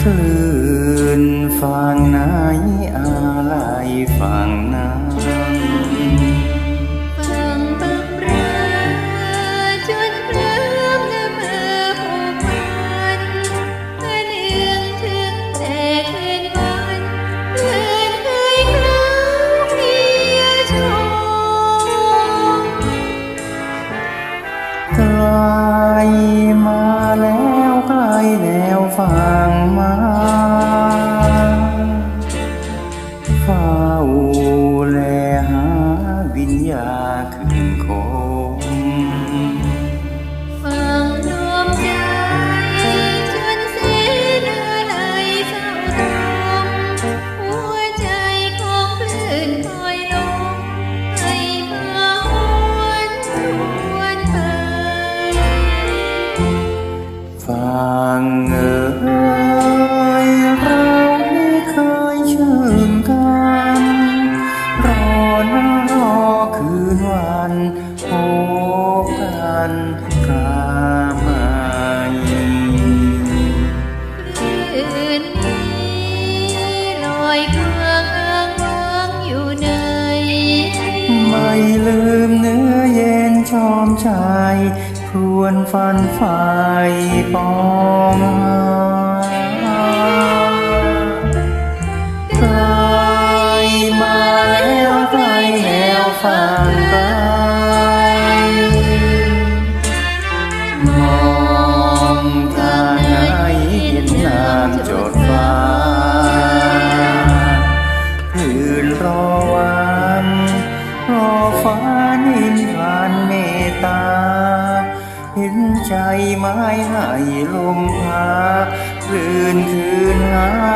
คลื่นฟังไหนอะไรฟังไหน มา ชอมชายควนฟันฝ่ายปองใครมาแล้วใครแล้วฟัง ไม้ให้ลมพาคลื่นคืนหา